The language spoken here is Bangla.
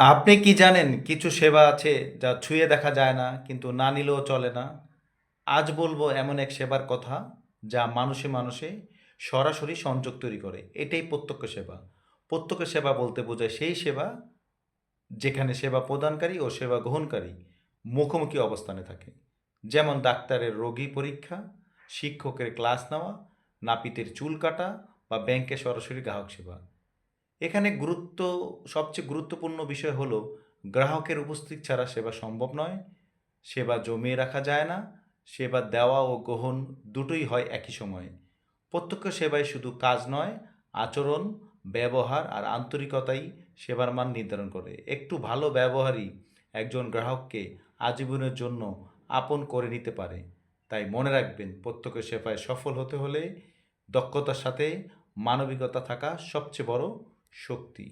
আপনি কি জানেন কিছু সেবা আছে যা ছুঁয়ে দেখা যায় না, কিন্তু না নিলেও চলে না? আজ বলব এমন এক সেবার কথা যা মানুষে মানুষে সরাসরি সংযোগ তৈরি করে। এটাই প্রত্যক্ষ সেবা। প্রত্যক্ষ সেবা বলতে বোঝায় সেই সেবা যেখানে সেবা প্রদানকারী ও সেবা গ্রহণকারী মুখোমুখি অবস্থানে থাকে। যেমন ডাক্তারের রোগী পরীক্ষা, শিক্ষকের ক্লাস নেওয়া, নাপিতের চুল কাটা বা ব্যাংকে সরাসরি গ্রাহক সেবা। এখানে গুরুত্ব, সবচেয়ে গুরুত্বপূর্ণ বিষয় হলো, গ্রাহকের উপস্থিত ছাড়া সেবা সম্ভব নয়। সেবা জমিয়ে রাখা যায় না। সেবা দেওয়া ও গ্রহণ দুটোই হয় একই সময়ে। প্রত্যক্ষ সেবায় শুধু কাজ নয়, আচরণ, ব্যবহার আর আন্তরিকতাই সেবার মান নির্ধারণ করে। একটু ভালো ব্যবহারই একজন গ্রাহককে আজীবনের জন্য আপন করে নিতে পারে। তাই মনে রাখবেন, প্রত্যক্ষ সেবায় সফল হতে হলে দক্ষতার সাথে মানবিকতা থাকা সবচেয়ে বড় শক্তি।